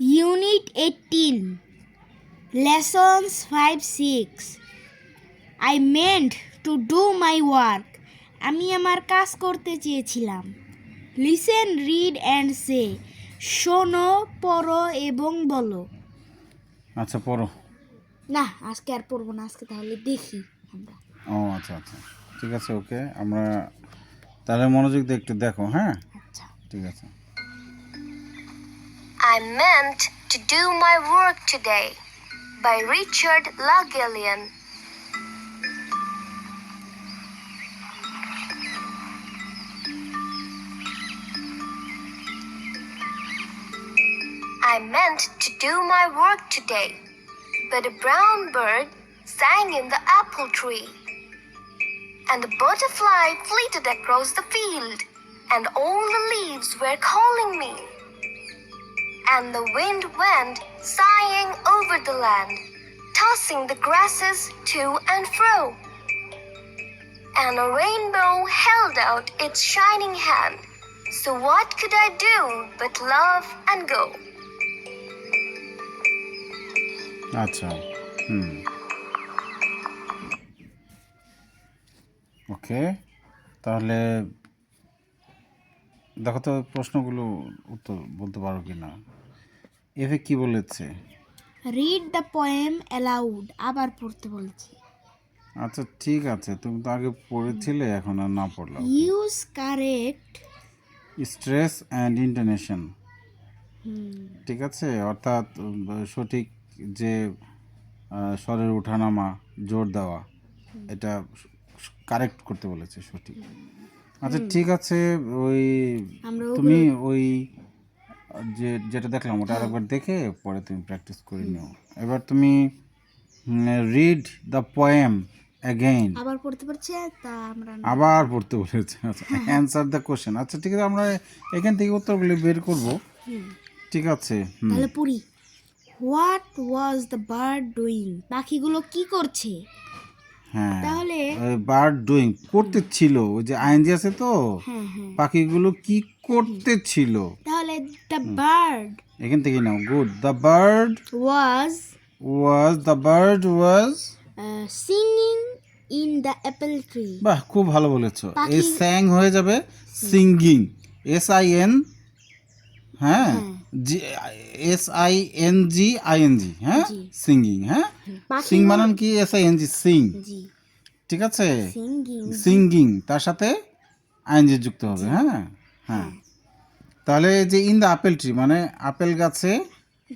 Unit 18 Lessons 5 6 I meant to do my work. আমি আমার কাজ করতে চেয়েছিলাম। লিসেন রিড অ্যান্ড সে শোনো পড়ো এবং বলো। আচ্ছা পড়ো। না আজকে আর পড়ব না আজকে তাহলে দেখি আমরা। ও আচ্ছা আচ্ছা। ঠিক আছে ওকে। আমরা তাহলে মনোযোগ দিয়ে একটু দেখো হ্যাঁ? আচ্ছা। ঠিক আছে। I meant to do my work today by Richard Lagellian. I meant to do my work today, but a brown bird sang in the apple tree. And a butterfly flitted across the field, and all the leaves were calling me and the wind went sighing over the land, tossing the grasses to and fro. And a rainbow held out its shining hand. So what could I do but love and go? আচ্ছা হুম ওকে তাহলে দেখো তো প্রশ্নগুলো উত্তর বলতে পারো কি না এফে কি বলেছে? রিড দ্য পোয়েম অ্যালাউড আবার পড়তে বলেছি। আচ্ছা ঠিক আছে তুমি তো আগে পড়েছিলে এখন আর না পড়লাম use correct stress and intonation ঠিক আছে অর্থাৎ সঠিক যে স্বরের ওঠানামা জোর দেওয়া এটা কারেক্ট করতে বলেছে সঠিক। আচ্ছা ঠিক আছে ওই তুমি ওই যে যেটা দেখলাম ওটা আরেকবার দেখে পরে তুমি প্র্যাকটিস করে নিও। এবার তুমি রিড দ্য পোয়েম অ্যাগেইন আবার পড়তে পারছে তা আমরা আবার পড়তে বলেছে। আচ্ছা অ্যান্সার দ্য কোশ্চেন আচ্ছা ঠিক আছে আমরা এখান থেকে উত্তরগুলি বের করব। ঠিক আছে তাহলে পড়ি। What was the bird doing পাখিগুলো কি করছে? হ্যাঁ। তাহলে বার্ড ডুইং করতে ছিল ওই যে আইনজি আছে তো হ্যাঁ হ্যাঁ। পাখিগুলো কি করতে ছিল? তাহলে দ্য বার্ড এখান থেকে now good the bird was was the bird was singing in the apple tree বাহ খুব ভালো বলেছ। এই স্যাং হয়ে যাবে সিঙ্গিং এস আই এন হ্যাঁ। G S I N G I N G হ্যাঁ? সিঙ্গিং হ্যাঁ? সিং বানান কি? S I N G sing. ঠিক আছে? সিঙ্গিং। তার সাথে আইনজি যুক্ত হবে হ্যাঁ? হ্যাঁ। তাহলে যে ইন দ্য আপেল ট্রি মানে আপেল গাছে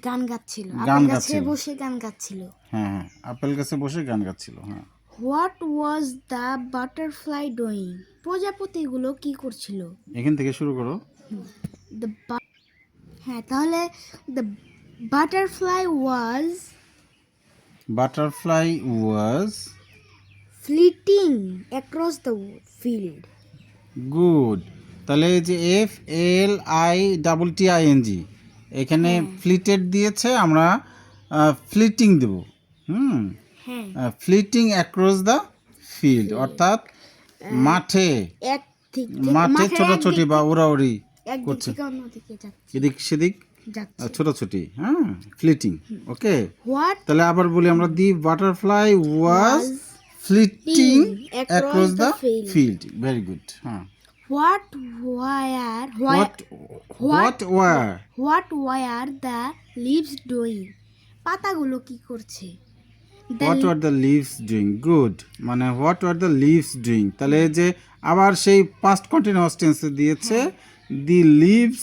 গান গাচ্ছিল। গান গাছে বসে গান গাচ্ছিল। হ্যাঁ হ্যাঁ। আপেল গাছে বসে গান গাচ্ছিল হ্যাঁ। What was the butterfly doing প্রজাপতিগুলো কি করছিল? এখান থেকে শুরু করো। দ্য হ্যাঁ তাহলে the butterfly was butterfly was flitting across the field good তাহলে এই যে F L I double T I N G এখানে ফ্লিটেড দিয়েছে আমরা ফ্লিটিং দেব। হুম। হ্যাঁ। ফ্লিটিং অ্যাক্রস দ্য ফিল্ড অর্থাৎ মাঠে। মাঠে ছোটাছুটি বা দিক করছে। এদিক সেদিক? ছোটাছুটি হ্যাঁ ফ্লিটিং ওকে তাহলে আবার বলি আমরা the butterfly was flitting across the field very good হ্যাঁ পাতাগুলো কি করছে? What are the leaves doing good মানে what are the leaves doing তাহলে যে আবার সেই পাস্ট কন্টিনিউয়াস টেন্সে দিয়েছে দি লিভস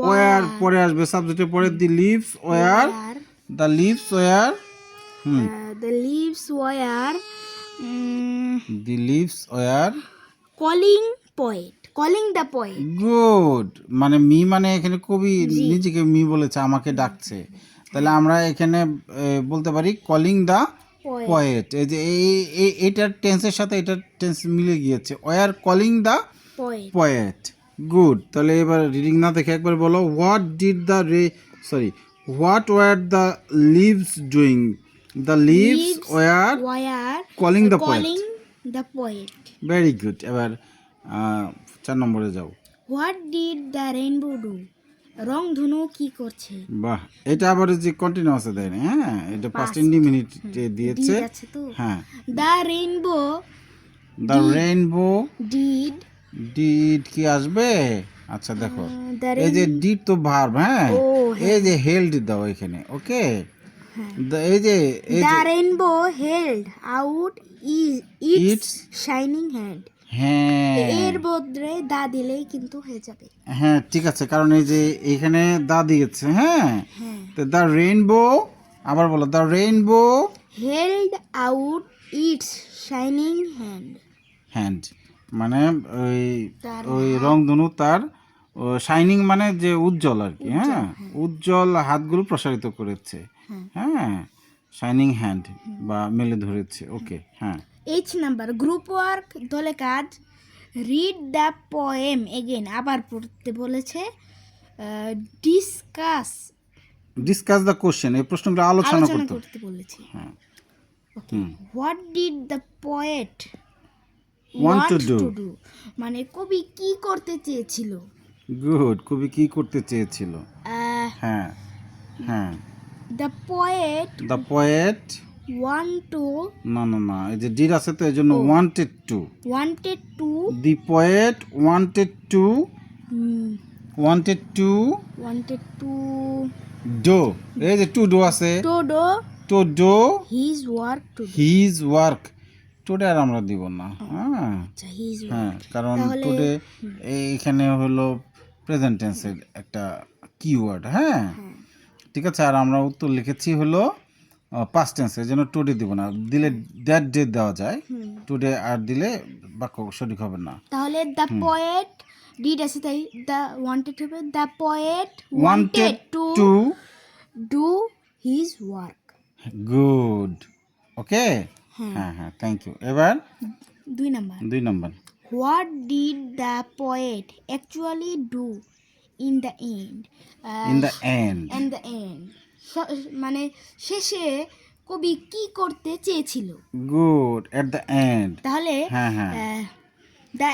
ওয়ার পরে আসবে সাবজেক্টে পরে the leaves were the leaves were hmm the leaves um, the leaves were calling poet calling the poet. Good মানে মি মানে এখানে কবি নিজেকে মি বলেছে আমাকে ডাকছে। তাহলে আমরা এখানে বলতে পারি কলিং দ্য পয়েট এই যে এই- এই- এটার টেন্সের সাথে এটার টেন্স মিলে গিয়েছে। Were calling the poet. Poet good তাহলে এবার রিডিং না দেখে একবার বলো হোয়াট ডিড দ্য রে sorry what were the leaves doing the leaves were calling the poet very good এবার চার নম্বরে যাও। What did the rainbow do? রংধনু কি করছে? বাহ এটা আবার যে কন্টিনিউয়াসে দেয় না হ্যাঁ? এটা পাস্ট ইন্ডিমিনিট দিয়েছে। ডিড আছে তো। হ্যাঁ। The rainbow the rainbow did did কি আসবে? আচ্ছা দেখো। এই যে ডিড তো ভার্ব হ্যাঁ? এই যে হেল্ড দাও এখানে ওকে? এই যে the rainbow held out is its shining hand হ্যাঁ এর বদলে দা দিলেই কিন্তু হয়ে যাবে। হ্যাঁ ঠিক আছে কারণ এই যে এখানে দা দিয়েছে হ্যাঁ? হ্যাঁ। তো দ্য রেইনবো আবার বলো the rainbow held out its shining hand hand মানে ওই ওই রংধনু তার শাইনিং মানে যে উজ্জ্বল আর কি হ্যাঁ? উজ্জ্বল হাতগুলো প্রসারিত করেছে হ্যাঁ। শাইনিং হ্যান্ড বা মেলে ধরেছে ওকে হ্যাঁ। এইচ নাম্বার গ্রুপ ওয়ার্ক দলে কাজ রিড দ্য পোয়েম এগেন আবার পড়তে বলেছে ডিসকাস ডিসকাস দ্য কোশ্চেন এই প্রশ্নগুলো আলোচনা করতে। বলেছে। হ্যাঁ। What did the poet Want to do. মানে কবি কি করতে চেয়েছিল? গুড কবি কি করতে চেয়েছিল? হ্যাঁ হ্যাঁ। The poet the poet want to না না না এই যে ডিড আছে তো এই জন্য wanted to wanted to the poet wanted to wanted to wanted to do এই যে টু ডো আছে। To do to do his work to his work today আর আমরা দিব না হ্যাঁ। আচ্ছা হ্যাঁ কারণ টুডে এইখানে হলো প্রেজেন্ট টেন্সের একটা কিওয়ার্ড হ্যাঁ। ঠিক আছে আর আমরা উত্তর লিখেছি হলো পাস্ট টেন্সের জন্য টুডে দিব না দিলে দ্যাট ডে দেওয়া যায় টুডে আর দিলে বাক্য সঠিক হবে না। তাহলে দ্য পোয়েট ডিড আছে তাই দ্য ওয়ান্টেড হবে the poet wanted wanted to to do his work good okay হ্যাঁ। হ্যাঁ থ্যাংক ইউ এবার দুই নাম্বার। দুই নম্বর। What did the poet actually do in the end in the end end the end মানে শেষে কবি কি করতে চেয়েছিল? গুড এট দ্য এন্ড তাহলে হ্যাঁ হ্যাঁ। দ্য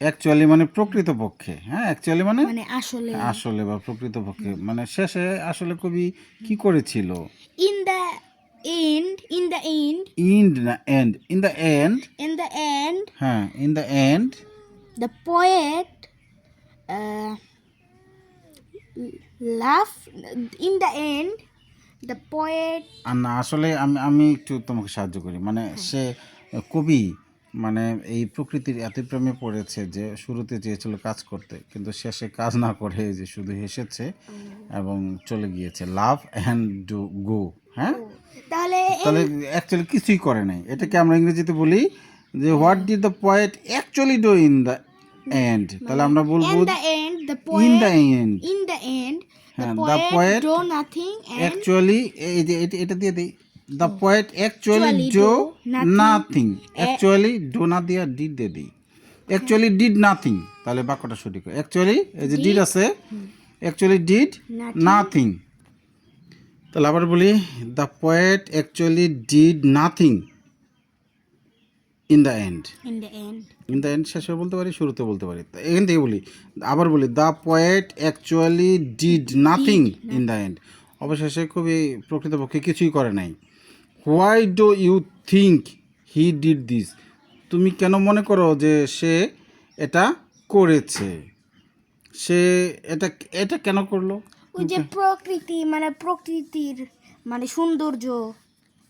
অ্যাকচুয়ালি মানে প্রকৃতপক্ষে হ্যাঁ অ্যাকচুয়ালি মানে মানে আসলে। আসলে বা প্রকৃতপক্ষে। মানে শেষে আসলে কবি কি করেছিল? In the end in the end in না end in the end in the end হ্যাঁ in the end the poet uh, laugh in the end the poet. না আসলে আমি আমি একটু তোমাকে সাহায্য করি। মানে সে কবি মানে এই প্রকৃতির এত প্রেমে পড়েছে যে শুরুতে চেয়েছিল কাজ করতে কিন্তু শেষে কাজ না করে যে শুধু হেসেছে এবং চলে গিয়েছে। লাভ অ্যান্ড ডু গো হ্যাঁ? তাহলে তাহলে অ্যাকচুয়ালি কিছুই করে নাই। এটাকে আমরা ইংরেজিতে বলি যে what did the poet actually do in the end তাহলে আমরা বলব ইন দ্য এন্ড the হ্যাঁ, the poet, poet do nothing and actually এই যে এটা- দিয়ে দিই। The poet actually do nothing actually do না দিয়া ডিড দিয়ে দিই। অ্যাকচুয়ালি ডিড নাথিং তাহলে বাক্যটা সঠিক অ্যাকচুয়ালি এই যে ডিড আছে। Actually did. নাথিং তাহলে আবার বলি the poet actually did nothing in the end in the end শেষে বলতে পারি শুরুতে বলতে পারি। তো এখান থেকে বলি আবার বলি the poet actually did nothing in the end অবশেষে খুবই প্রকৃতপক্ষে কিছুই করে নাই। Why do you think he did this তুমি কেন মনে করো যে সে এটা করেছে? সে এটা এটা কেন করল? ওই যে প্রকৃতি মানে প্রকৃতির মানে সৌন্দর্য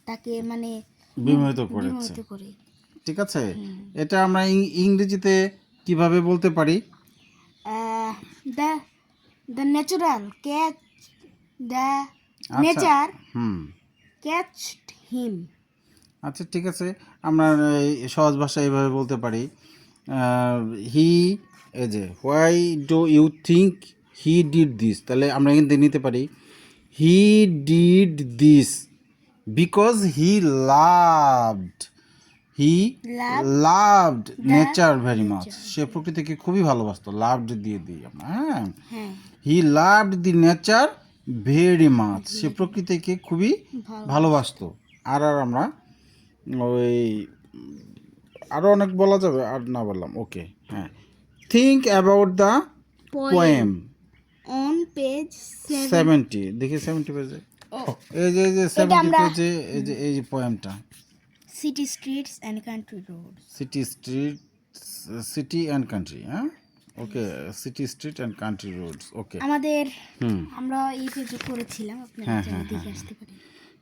তাকে মানে বিমোহিত করেছে। করে। ঠিক আছে? এটা আমরা ইংরেজিতে কীভাবে বলতে পারি? The the natural catch the আচ্ছা। Nature hmm. ক্যাচড হিম আচ্ছা ঠিক আছে। আমরা সহজ ভাষায় এইভাবে বলতে পারি। হি এই যে why do you think he did this তাহলে আমরা এখান থেকে নিতে পারি he did this because he loved he Loved loved nature very much সে প্রকৃতিকে খুবই ভালোবাসতো লাভড দিয়ে দিই আমরা হ্যাঁ? He loved the nature very much সে প্রকৃতিকে খুবই ভালো ভালোবাসতো। আর আর আমরা ওই আরও অনেক বলা যাবে আর না বললাম ওকে হ্যাঁ। Think about the poem on page seven seventy দেখি সেভেন্টি পেজে এই যে এই যে সেভেন্টি আমরা- পেজে এই যে এই যে পোয়েমটা city streets and country road city street city and country হ্যাঁ? Okay city street and country roads okay আমাদের আমরা এই পেজে করেছিলাম আপনারা হ্যাঁ, হ্যাঁ, দেখে আসতে পারেন।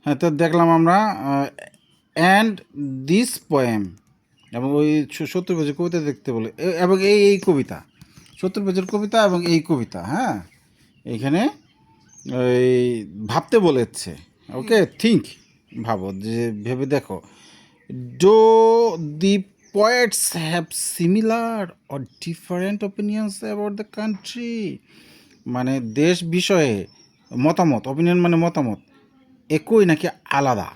হ্যাঁ। তো দেখলাম আমরা অ্যান্ড দিস পোয়েম এবং ওই সত্তর পেজের কবিতা দেখতে বলে এবং এই এই কবিতা সত্তর পেজের কবিতা এবং এই কবিতা হ্যাঁ? এইখানে ওই ভাবতে বলেছে। ওকে থিঙ্ক ভাবো যে ভেবে দেখো। Do the poets have similar or different opinions about the country মানে দেশ বিষয়ে মতামত অপিনিয়ন মানে মতামত একই নাকি আলাদা?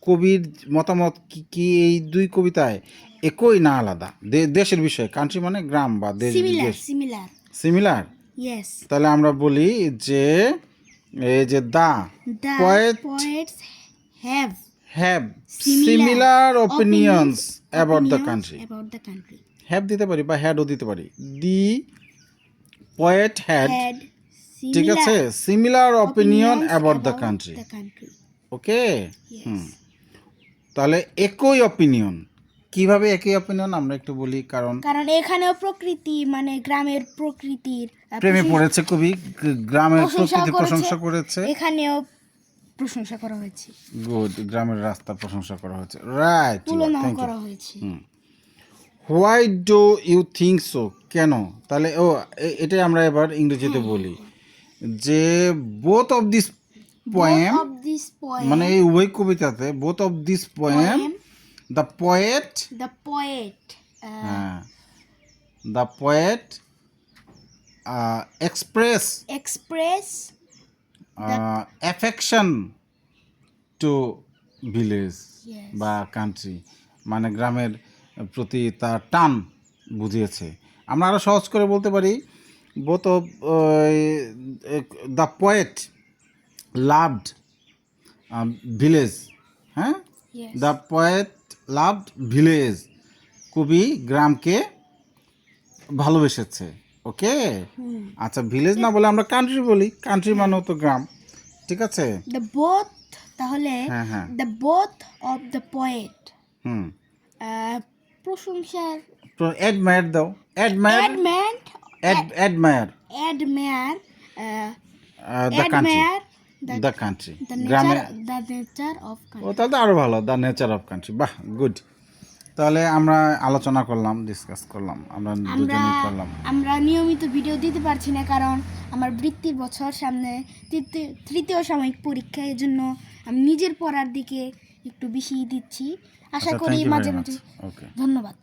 কবির মতামত কি কি এই দুই কবিতায় একই না আলাদা? দে- দেশের বিষয়ে কান্ট্রি মানে গ্রাম বা দেশ সিমিলার সিমিলার তাহলে আমরা বলি যে এই যে the poets have have similar opinions about the country have দিতে পারি বা হ্যাডও দিতে পারি? দি পয়েট হ্যাড ঠিক আছে? Similar opinion about the country okay hmm তাহলে একই অপিনিয়ন কীভাবে একই অপিনিয়ন আমরা একটু বলি কারণ কারণ এখানেও প্রকৃতি মানে গ্রামের প্রকৃতির প্রেমে পড়েছে কবি গ্রামের প্রকৃতি প্রশংসা করেছে। এখানেও প্রশংসা করা হয়েছে। গুড গ্রামের রাস্তা প্রশংসা করা হয়েছে। রাইট থ্যাংক করা হয়েছে। Why do you think so কেন? তাহলে ও এটাই আমরা এবার ইংরেজিতে বলি। যে বোথ অফ দিস পোয়েম মানে এই উভয় কবিতাতে both of this poem the poet the poet uh, হ্যাঁ। The poet express express affection to village. বা কান্ট্রি মানে গ্রামের প্রতি তার টান বুঝিয়েছে। আমরা আরও সহজ করে বলতে পারি both of the poet loved village হ্যাঁ? দ্য পোয়েট লাভড ভিলেজ কবি গ্রামকে ভালোবেসেছে ওকে? আচ্ছা ভিলেজ না বলে আমরা কান্ট্রি বলি কান্ট্রি মানেও তো গ্রাম ঠিক আছে? দ্য both তাহলে হ্যাঁ the both of the হুম। প্রশংসার অ্যাডমায়ার দাও। Admire admire admire uh, the country the country গ্রামে ও তাহলে তো আরও ভালো দ্য নেচার অফ কান্ট্রি বাহ গুড তাহলে আমরা আলোচনা করলাম ডিসকাস করলাম আমরা দুজনেই করলাম। আমরা নিয়মিত ভিডিও দিতে পারছি না কারণ আমার বৃত্তির বছর সামনে তৃতীয় সাময়িক পরীক্ষা এর জন্য আমি নিজের পড়ার দিকে একটু বেশি দিচ্ছি। আশা আচ্ছা করি মাঝে মাঝে ওকে ধন্যবাদ।